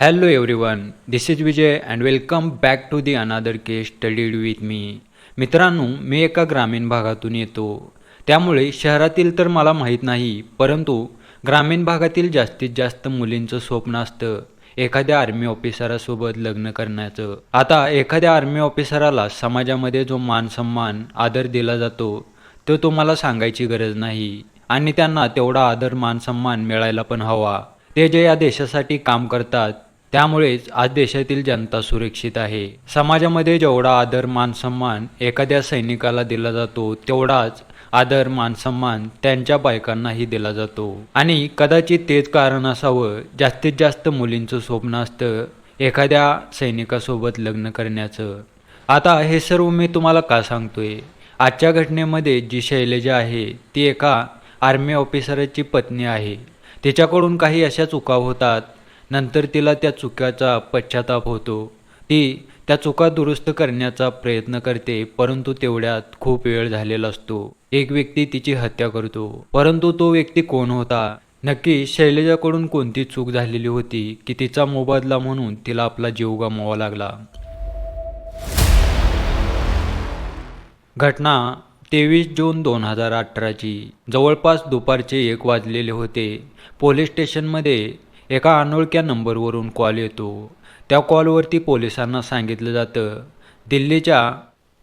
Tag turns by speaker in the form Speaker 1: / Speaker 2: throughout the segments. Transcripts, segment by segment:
Speaker 1: Hello everyone this is Vijay and welcome back to the another case studied with me मित्रांनो मी एका ग्रामीण भागातून येतो. त्यामुळे शहरातील तर मला माहीत नाही परंतु ग्रामीण भागातील जास्तीत जास्त मुलींचं स्वप्न असतं. एखाद्या आर्मी ऑफिसरासोबत लग्न करण्याचं. आता एखाद्या आर्मी ऑफिसराला समाजामध्ये जो मान सन्मान आदर दिला जातो तो तुम्हाला सांगायची गरज नाही. आणि त्यांना तेवढा आदर मान सन्मान मिळायला पण हवा. ते जे या देशासाठी काम करतात त्यामुळेच आज देशातील जनता सुरक्षित आहे. समाजामध्ये जेवढा आदर मान सन्मान एखाद्या सैनिकाला दिला जातो तेवढाच आदर मानसन्मान त्यांच्या बायकांनाही दिला जातो. आणि कदाचित तेच कारण असावं जास्तीत जास्त मुलींचं स्वप्न असतं एखाद्या सैनिकासोबत लग्न करण्याचं. आता हे सर्व मी तुम्हाला का सांगतोय? आजच्या घटनेमध्ये जी शैलजा आहे ती एका आर्मी ऑफिसरची पत्नी आहे. तिच्याकडून काही अशा चुका होतात नंतर तिला त्या चुकाचा पश्चाताप होतो. ती त्या चुका दुरुस्त करण्याचा प्रयत्न करते परंतु तेवढ्यात खूप वेळ झालेला असतो. एक व्यक्ती तिची हत्या करतो परंतु तो व्यक्ती कोण होता? नक्की शैलजाकडून कोणती चूक झालेली होती की तिचा मोबदला म्हणून तिला आपला जीव गमवावा लागला? घटना तेवीस जून दोन हजार अठराची. जवळपास दुपारचे एक वाजलेले होते. पोलीस स्टेशनमध्ये एका अनोळख्या नंबरवरून कॉल येतो. त्या कॉलवरती पोलिसांना सांगितलं जातं. दिल्लीच्या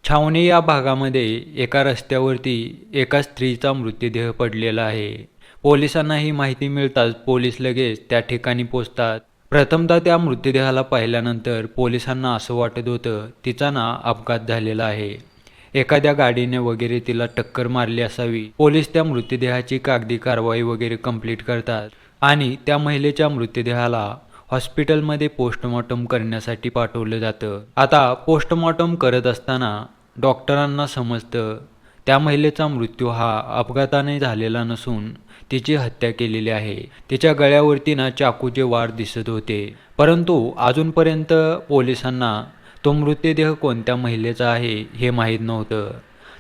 Speaker 1: छावणी या भागामध्ये एका रस्त्यावरती एका स्त्रीचा मृतदेह पडलेला आहे. पोलिसांना ही माहिती मिळताच पोलीस लगेच त्या ठिकाणी पोचतात. प्रथमतः त्या मृतदेहाला पाहिल्यानंतर पोलिसांना असं वाटत होतं तिचा ना अपघात झालेला आहे. एखाद्या गाडीने वगैरे तिला टक्कर मारली असावी. पोलीस त्या मृतदेहाची कागदी कारवाई वगैरे कंप्लीट करतात. आणि त्या महिलेच्या मृतदेहाला हॉस्पिटलमध्ये पोस्टमॉर्टम करण्यासाठी पाठवलं जातं. आता पोस्टमॉर्टम करत असताना डॉक्टरांना समजतं त्या महिलेचा मृत्यू हा अपघाताने झालेला नसून तिची हत्या केलेली आहे. तिच्या गळ्यावरती ना चाकूचे वार दिसत होते. परंतु अजूनपर्यंत पोलिसांना तो मृतदेह कोणत्या महिलेचा आहे हे माहीत नव्हतं.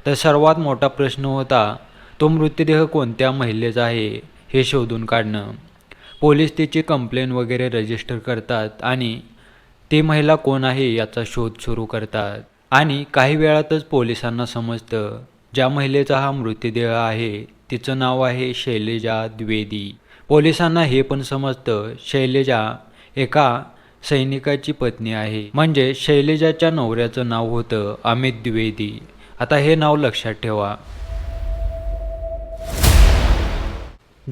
Speaker 1: तर सर्वात मोठा प्रश्न होता तो मृतदेह कोणत्या महिलेचा आहे? हे शोधून काढणं. पोलीस तिची कंप्लेन वगैरे रजिस्टर करतात आणि ती महिला कोण आहे याचा शोध सुरू करतात. आणि काही वेळातच पोलिसांना समजतं ज्या महिलेचा हा मृतदेह आहे तिचं नाव आहे शैलेजा द्विवेदी. पोलिसांना हे पण समजतं शैलेजा एका सैनिकाची पत्नी आहे. म्हणजे शैलेजाच्या नवऱ्याचं नाव होतं अमित द्विवेदी. आता हे नाव लक्षात ठेवा.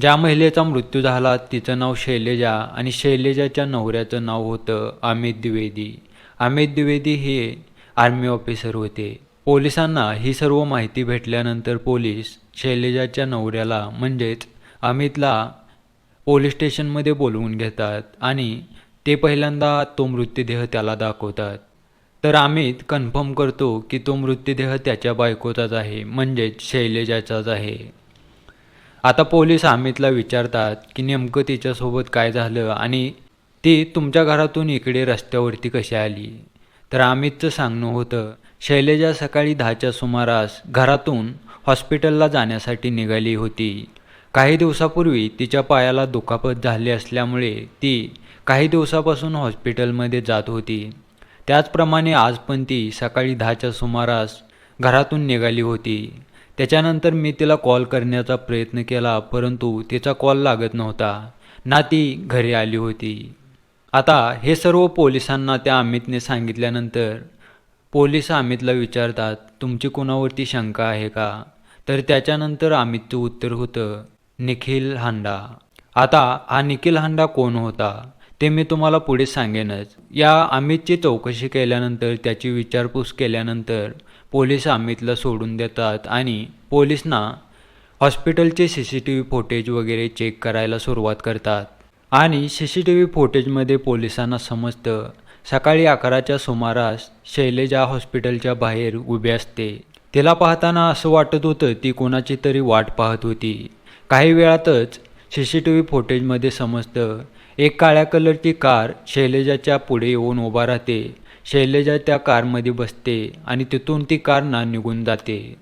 Speaker 1: ज्या महिलेचा मृत्यू झाला तिचं नाव शैलेजा आणि शैलेजाच्या नवऱ्याचं नाव होतं अमित द्विवेदी. अमित द्विवेदी हे आर्मी ऑफिसर होते. पोलिसांना ही सर्व माहिती भेटल्यानंतर पोलीस शैलेजाच्या नवऱ्याला म्हणजेच अमितला पोलीस स्टेशनमध्ये बोलवून घेतात आणि ते पहिल्यांदा तो मृतदेह त्याला दाखवतात. तर अमित कन्फर्म करतो की तो मृतदेह त्याच्या बायकोचाच आहे म्हणजेच शैलेजाचाच आहे. आता पोलीस अमितला विचारतात की नेमकं तिच्यासोबत काय झालं आणि ती तुमच्या घरातून इकडे रस्त्यावरती कशी आली? तर अमितचं सांगणं होतं शैलेजा सकाळी दहाच्या सुमारास घरातून हॉस्पिटलला जाण्यासाठी निघाली होती. काही दिवसापूर्वी तिच्या पायाला दुखापत झाली असल्यामुळे ती काही दिवसापासून हॉस्पिटलमध्ये जात होती. त्याचप्रमाणे आज पण ती सकाळी दहाच्या सुमारास घरातून निघाली होती. त्याच्यानंतर मी तिला कॉल करण्याचा प्रयत्न केला परंतु तिचा कॉल लागत नव्हता. ना ती घरी आली होती. आता हे सर्व पोलिसांना त्या अमितने सांगितल्यानंतर पोलीस अमितला विचारतात तुमची कुणावरती शंका आहे का? तर त्याच्यानंतर अमितचं उत्तर होतं निखिल हांडा. आता हा निखिल हांडा कोण होता? ते मी तुम्हाला पुढे सांगेनच. या अमितची चौकशी केल्यानंतर त्याची विचारपूस केल्यानंतर पोलीस अमितला सोडून देतात आणि पोलिसना हॉस्पिटलचे C C T V footage वगैरे चेक करायला सुरुवात करतात. आणि सी सी टी व्ही फुटेजमध्ये पोलिसांना समजतं सकाळी अकराच्या सुमारास शैलेजा हॉस्पिटलच्या बाहेर उभी असते. तिला पाहताना असं वाटत होतं ती कोणाची तरी वाट पाहत होती. काही वेळातच सी सी टी व्ही फुटेजमध्ये समजतं. एक काळ्या कलरची कार शैलेजाच्या पुढे येऊन उभा राहते. शैलेजा त्या कारमध्ये बसते आणि तिथून ती कार ना निघून जाते.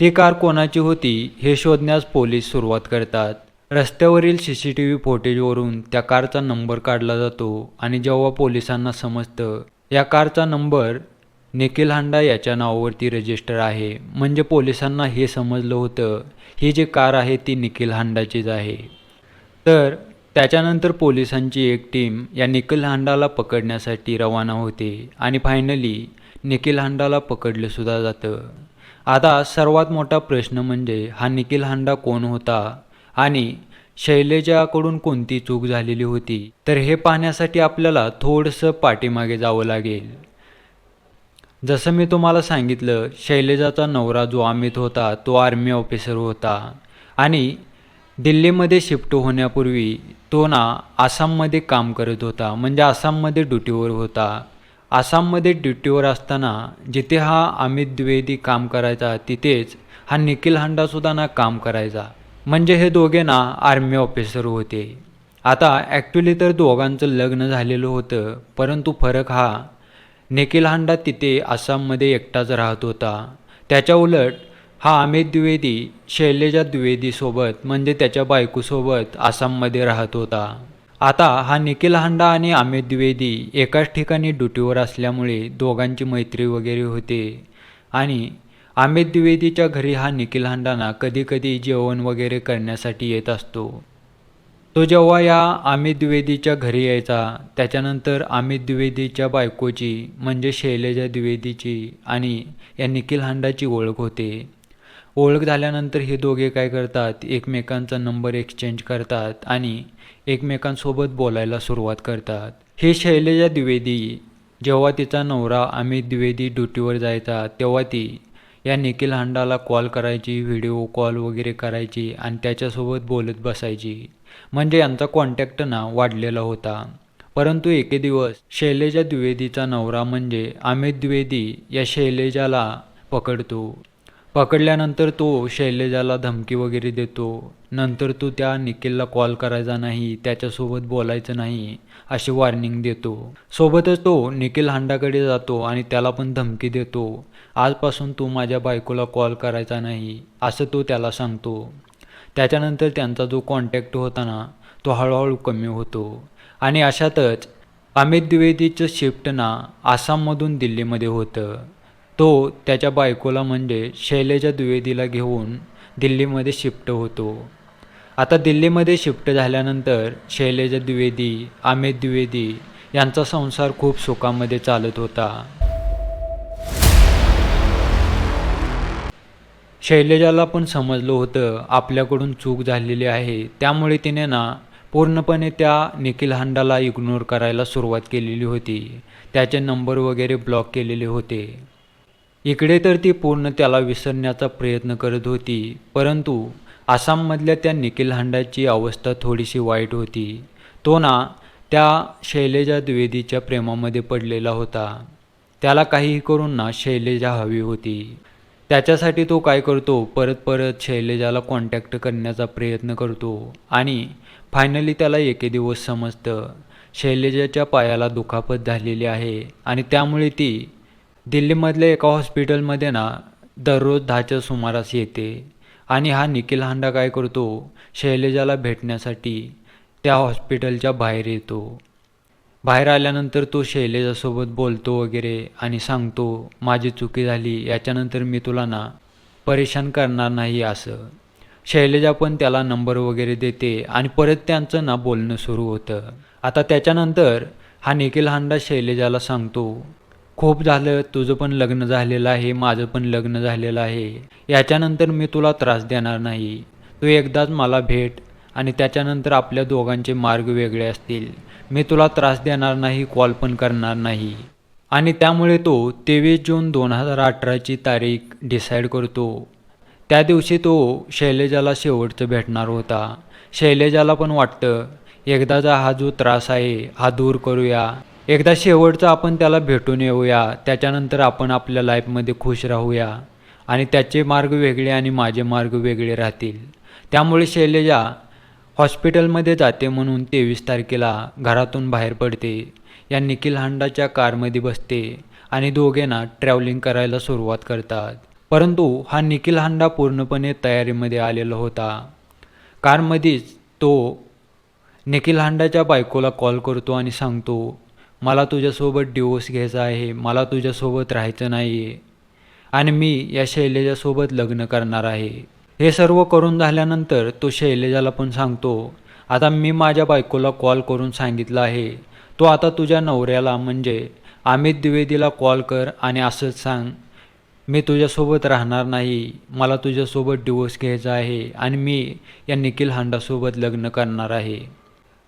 Speaker 1: ती कार कोणाची होती हे शोधण्यास पोलीस सुरुवात करतात. रस्त्यावरील सी सी टी व्ही फुटेजवरून त्या कारचा नंबर काढला जातो आणि जेव्हा पोलिसांना समजतं या कारचा नंबर निखिल हांडा याच्या नावावरती रजिस्टर आहे. म्हणजे पोलिसांना हे समजलं होतं ही जी कार आहे ती निखिल हांडाचीच आहे. तर त्याच्यानंतर पोलिसांची एक टीम या निखिल हांडाला पकडण्यासाठी रवाना होते आणि फायनली निखिल हांडाला पकडलं जातं. आता सर्वात मोठा प्रश्न म्हणजे हा निखिल हांडा कोण होता आणि शैलेजाकडून कोणती चूक झालेली होती? तर हे पाहण्यासाठी आपल्याला थोडंसं पाठीमागे जावं लागेल. जसं मी तुम्हाला सांगितलं शैलेजाचा नवरा जो अमित होता तो आर्मी ऑफिसर होता. आणि दिल्लीमध्ये शिफ्ट होण्यापूर्वी तो ना आसाममध्ये काम करत होता. म्हणजे आसाममध्ये ड्युटीवर होता. आसाममध्ये ड्युटीवर असताना जिथे हा अमित द्विवेदी काम करायचा तिथेच हा निखिल हांडासुद्धा ना काम करायचा. म्हणजे हे दोघे ना आर्मी ऑफिसर होते. आता ॲक्च्युली तर दोघांचं लग्न झालेलं होतं परंतु फरक हा निखिल हांडा तिथे आसाममध्ये एकटाच राहत होता. त्याच्या उलट हा अमित द्विवेदी शैलेजा द्विवेदीसोबत म्हणजे त्याच्या बायकोसोबत आसाममध्ये राहत होता. आता हा निखिल हांडा आणि अमित द्विवेदी एकाच ठिकाणी ड्युटीवर असल्यामुळे दोघांची मैत्री वगैरे होते. आणि अमित द्विवेदीच्या घरी हा निखिल हांडाना कधीकधी जेवण वगैरे करण्यासाठी येत असतो. तो जेव्हा या अमित द्विवेदीच्या घरी यायचा त्याच्यानंतर अमित द्विवेदीच्या बायकोची म्हणजे शैलेजा द्विवेदीची आणि या निखिल हांडाची ओळख होते. ओळख झाल्यानंतर हे दोघे काय करतात? एकमेकांचा नंबर एक्सचेंज करतात आणि एकमेकांसोबत बोलायला सुरुवात करतात. हे शैलेजा द्विवेदी जेव्हा तिचा नवरा अमित द्विवेदी ड्युटीवर जायचा तेव्हा ती या निखिल हांडाला कॉल करायची व्हिडिओ कॉल वगैरे करायची आणि त्याच्यासोबत बोलत बसायची. म्हणजे यांचा कॉन्टॅक्ट ना वाढलेला होता. परंतु एके दिवस शैलेजा द्विवेदीचा नवरा म्हणजे अमित द्विवेदी या शैलेजाला पकडतो. पकडल्यानंतर तो शैलेजाला धमकी वगैरे देतो. नंतर तो त्या निखिलला कॉल करायचा नाही त्याच्यासोबत बोलायचं नाही अशी वॉर्निंग देतो. सोबतच तो निखिल हांडाकडे जातो आणि त्याला पण धमकी देतो. आजपासून तू माझ्या बायकोला कॉल करायचा नाही असं तो त्याला सांगतो. त्याच्यानंतर त्यांचा जो कॉन्टॅक्ट होता ना तो हळूहळू कमी होतो. आणि अशातच अमित द्विवेदीचं शिफ्ट ना आसाममधून दिल्लीमध्ये होतं. तो त्याच्या बायकोला म्हणजे शैलेजा द्विवेदीला घेऊन दिल्लीमध्ये शिफ्ट होतो. आता दिल्लीमध्ये शिफ्ट झाल्यानंतर शैलेजा द्विवेदी आमेद द्विवेदी यांचा संसार खूप सुखामध्ये चालत होता. शैलेजाला पण समजलं होतं आपल्याकडून चूक झालेली आहे. त्यामुळे तिने ना पूर्णपणे त्या निखिल हांडाला इग्नोर करायला सुरुवात केलेली होती. त्याचे नंबर वगैरे ब्लॉक केलेले होते. इकडे तर ती पूर्ण त्याला विसरण्याचा प्रयत्न करत होती परंतु आसाममधल्या त्या निखिल हांडाची अवस्था थोडीशी वाईट होती. तो ना त्या शैलेजा द्विवेदीच्या प्रेमामध्ये पडलेला होता. त्याला काहीही करून ना शैलेजा हवी होती. त्याच्यासाठी तो काय करतो परत परत शैलेजाला कॉन्टॅक्ट करण्याचा प्रयत्न करतो आणि फायनली त्याला एके दिवस समजतं शैलेजाच्या पायाला दुखापत झालेली आहे आणि त्यामुळे ती दिल्लीमधल्या एका हॉस्पिटलमध्ये ना दररोज दहाच्या सुमारास येते. आणि हा निखिल हांडा काय करतो? शैलेजाला भेटण्यासाठी त्या हॉस्पिटलच्या बाहेर येतो. बाहेर आल्यानंतर तो शैलेजासोबत बोलतो वगैरे आणि सांगतो माझी चुकी झाली याच्यानंतर मी तुला ना परेशान करणार नाही असं. शैलेजा पण त्याला नंबर वगैरे देते आणि परत त्यांचं ना बोलणं सुरू होतं. आता त्याच्यानंतर हा निखिल हांडा शैलेजाला सांगतो खूप झालं तुझं पण लग्न झालेलं आहे माझं पण लग्न झालेलं आहे. याच्यानंतर मी तुला त्रास देणार नाही. तू एकदाच मला भेट आणि त्याच्यानंतर आपल्या दोघांचे मार्ग वेगळे असतील. मी तुला त्रास देणार नाही कॉल पण करणार नाही. आणि त्यामुळे तो तेवीस जून दोन हजार अठराची तारीख डिसाईड करतो. त्या दिवशी तो शैलेजाला शेवटचं भेटणार होता. शैलेजाला पण वाटतं एकदाचा हा जो त्रास आहे हा दूर करूया. एकदा शेवटचं आपण त्याला भेटून येऊया. त्याच्यानंतर आपण आपल्या लाईफमध्ये खुश राहूया. आणि त्याचे मार्ग वेगळे आणि माझे मार्ग वेगळे राहतील. त्यामुळे शैलेजा हॉस्पिटलमध्ये जाते म्हणून तेवीस तारखेला घरातून बाहेर पडते. या निखिल हांडाच्या कारमध्ये बसते आणि दोघेंना ट्रॅव्हलिंग करायला सुरुवात करतात. परंतु हा निखिल हांडा पूर्णपणे तयारीमध्ये आलेला होता. कारमध्येच तो निखिल हांडाच्या बायकोला कॉल करतो आणि सांगतो मला तुझ्यासोबत डिवोर्स घ्यायचा आहे मला तुझ्यासोबत राहायचं नाही आहे आणि मी या शैलेजासोबत लग्न करणार आहे. हे सर्व करून झाल्यानंतर तो शैलेजाला पण सांगतो आता मी माझ्या बायकोला कॉल करून सांगितलं आहे. तो आता तुझ्या नवऱ्याला म्हणजे अमित द्विवेदीला कॉल कर आणि असंच सांग. मी तुझ्यासोबत राहणार नाही मला तुझ्यासोबत डिवोर्स घ्यायचा आहे आणि मी या निखिल हांडासोबत लग्न करणार आहे.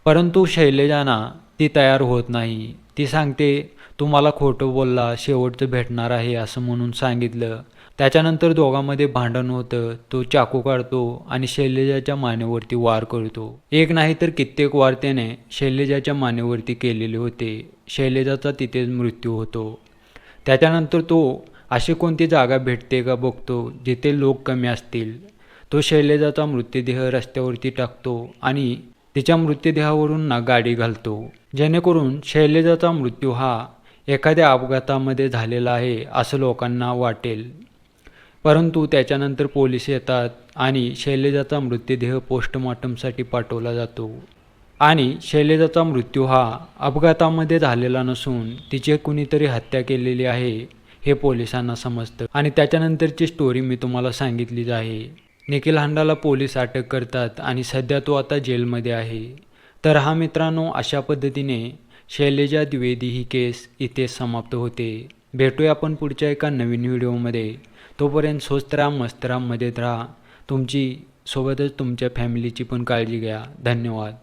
Speaker 1: परंतु शैलेजाना ती तयार होत नाही. ती सांगते तू मला खोटं बोलला शेवटचं भेटणार आहे असं म्हणून सांगितलं. त्याच्यानंतर दोघांमध्ये भांडण होतं. तो चाकू काढतो आणि शैलेजाच्या मानेवरती वार करतो. एक नाही तर कित्येक वार त्याने शैलेजाच्या मानेवरती केलेले होते. शैलेजाचा तिथेच मृत्यू होतो. त्याच्यानंतर तो अशी कोणती जागा भेटते का बघतो जिथे लोक कमी असतील. तो शैलेजाचा मृतदेह रस्त्यावरती टाकतो आणि तिच्या मृतदेहावरून ना गाडी घालतो. जेणेकरून शैलेजाचा मृत्यू हा एखाद्या अपघातामध्ये झालेला आहे असं लोकांना वाटेल. परंतु त्याच्यानंतर पोलीस येतात आणि शैलेजाचा मृतदेह पोस्टमॉर्टमसाठी पाठवला जातो. आणि शैलेजाचा मृत्यू हा अपघातामध्ये झालेला नसून तिचे कुणीतरी हत्या केलेली आहे हे पोलिसांना समजतं. आणि त्याच्यानंतरची स्टोरी मी तुम्हाला सांगितलीच आहे. निखिल हांडाला पोलीस अटक करतात आणि सध्या तो आता जेलमध्ये आहे. तर हा मित्रांनो अशा पद्धतीने शैलेजा द्विवेदी ही केस इथे समाप्त होते. भेटूया आपण पुढच्या एका नवीन व्हिडिओमध्ये. तोपर्यंत स्वस्त राहा मस्त राहा मजेत राहा. तुमची सोबतच तुमच्या फॅमिलीची पण काळजी घ्या. धन्यवाद.